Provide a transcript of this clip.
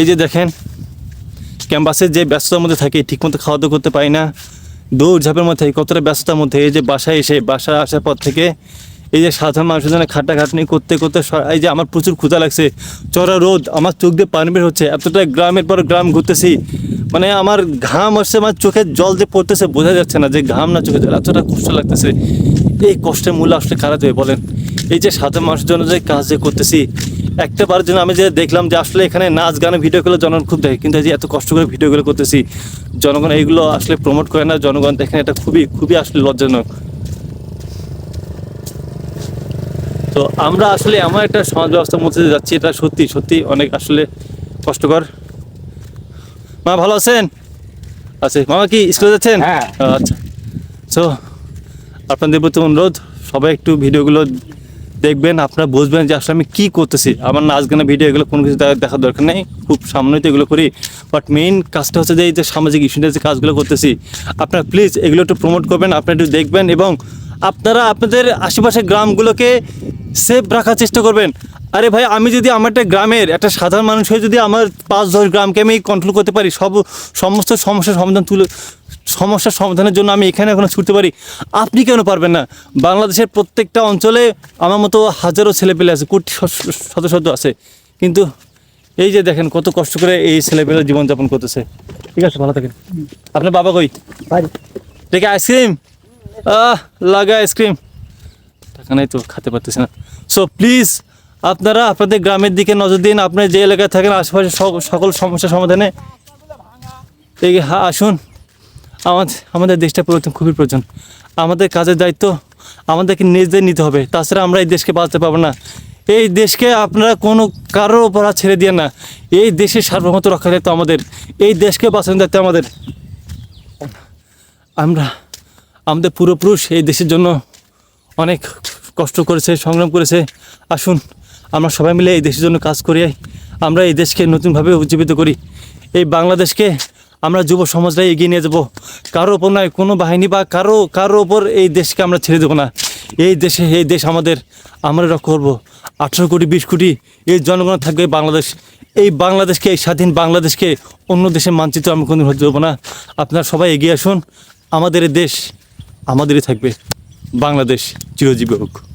এই যে দেখেন ক্যাম্পাসের যে ব্যস্ততার মধ্যে থাকি, ঠিকমতো খাওয়া দাওয়া করতে পারি না, দৌড় ঝাঁপের মধ্যে কতটা ব্যস্ততার মধ্যে, এই যে বাসায় এসে, বাসায় আসার পর থেকে এই যে সাধারণ মানুষের জন্য খাটাখাটনি করতে করতে এই যে আমার প্রচুর ক্ষুধা লাগছে, চড়া রোদ, আমার চোখ দিয়ে পানি বের হচ্ছে, এতটা গ্রামের পর গ্রাম ঘুরতেছি মানে আমার ঘাম আসছে, আমার চোখের জল যে পড়তেছে, বোঝা যাচ্ছে না যে ঘাম না চোখে জল, এতটা কষ্ট লাগতেছে। এই কষ্টের মূল্য আসলে খারাপ দেবে বলেন? এই যে সাধারণ মানুষের জন্য যে কাজ যে করতেছি একটা বারের জন্য আমি যে দেখলাম যে আসলে এখানে নাচ গানে ভিডিওগুলো জনগণ খুব দেখে কিন্তু এই যে এত কষ্ট করে ভিডিওগুলো করতেছি জনগণ এইগুলো আসলে প্রমোট করে না জনগণ দেখেন এটা খুবই খুবই আসলে লজ্জাজনক। তো আমরা আসলে এমন একটা সমাজ ব্যবস্থার মধ্যে যাচ্ছি এটা সত্যি সত্যি অনেক আসলে কষ্টকর। মা ভালো আছেন? আচ্ছা মামা কি স্কুলে যাচ্ছেন? হ্যাঁ। আচ্ছা। সো আপনাদের প্রতি অনুরোধ সবাই একটু ভিডিওগুলো দেখবেন, আপনারা বুঝবেন যে আসলে আমি কী করতেছি। আমার নাচ গানের ভিডিও এগুলো কোনো কিছু দেখার দরকার নেই। খুব সামনেই তো এগুলো করি। বাট মেইন কাজটা হচ্ছে যে এই যে সামাজিক ইস্যুটা যে কাজগুলো করতেছি, আপনারা প্লিজ এগুলো একটু প্রমোট করবেন, আপনারা একটু দেখবেন এবং আপনারা আপনাদের আশেপাশের গ্রামগুলোকে সেফ রাখার চেষ্টা করবেন। আরে ভাই আমি যদি আমার একটা গ্রামের একটা সাধারণ মানুষ হয়ে যদি আমার পাঁচ দশ গ্রামকে আমি কন্ট্রোল করতে পারি সব সমস্ত সমস্যার সমাধান তুলে সমস্যার সমাধানের জন্য আমি এখানে এখনও ছুটতে পারি আপনি কেন পারবেন না? বাংলাদেশের প্রত্যেকটা অঞ্চলে আমার মতো হাজারো ছেলেপেলে আছে কোটি শত শত আছে। কিন্তু এই যে দেখেন কত কষ্ট করে এই ছেলেপেলে জীবনযাপন করতেছে। ঠিক আছে ভালো থাকেন। আপনার বাবা কই? দেখে আইসক্রিম আহ লাগা আইসক্রিম টাকা নাই তো খেতে পারতেছে না। সো প্লিজ আপনারা আপনাদের গ্রামের দিকে নজর দিন আপনার যে এলাকায় থাকেন, আশেপাশে সক- সকল সমস্যার সমাধানে এই আসুন। আমাদের আমাদের দেশটা প্রয়োজন খুবই প্রয়োজন আমাদের কাজের দায়িত্ব আমাদেরকে নিজেদের নিতে হবে। তাছাড়া আমরা এই দেশকে বাঁচতে পারব না। এই দেশকে আপনারা কোনো কারোর হাত ছেড়ে দিয়ে না। এই দেশের সার্বভৌমত্ব রক্ষা দায়িত্ব আমাদের। এই দেশকে বাঁচানোর দায়িত্ব আমাদের। আমরা আমাদের পূর্বপুরুষ এই দেশের জন্য অনেক কষ্ট করেছে, সংগ্রাম করেছে। আসুন। আমরা সবাই মিলে এই দেশের জন্য কাজ করি আমরা এই দেশকে নতুনভাবে উজ্জীবিত করি। এই বাংলাদেশকে আমরা যুব সমাজরাই এগিয়ে নিয়ে যাব। কারও ওপর নয়, কোনো বাহিনী বা কারও কারও ওপর এই দেশকে আমরা ছেড়ে দেবো না। এই দেশে, এই দেশ আমাদের, আমরা রক্ষা করব। আঠেরো কোটি, বিশ কোটি এই জনগণ থাকবে বাংলাদেশ। এই বাংলাদেশকে, এই স্বাধীন বাংলাদেশকে অন্য দেশের মানচিত্র আমি কোনো হতে দেবো না। আপনারা সবাই এগিয়ে আসুন। আমাদের দেশ আমাদেরই থাকবে। বাংলাদেশ চিরজীবী হোক।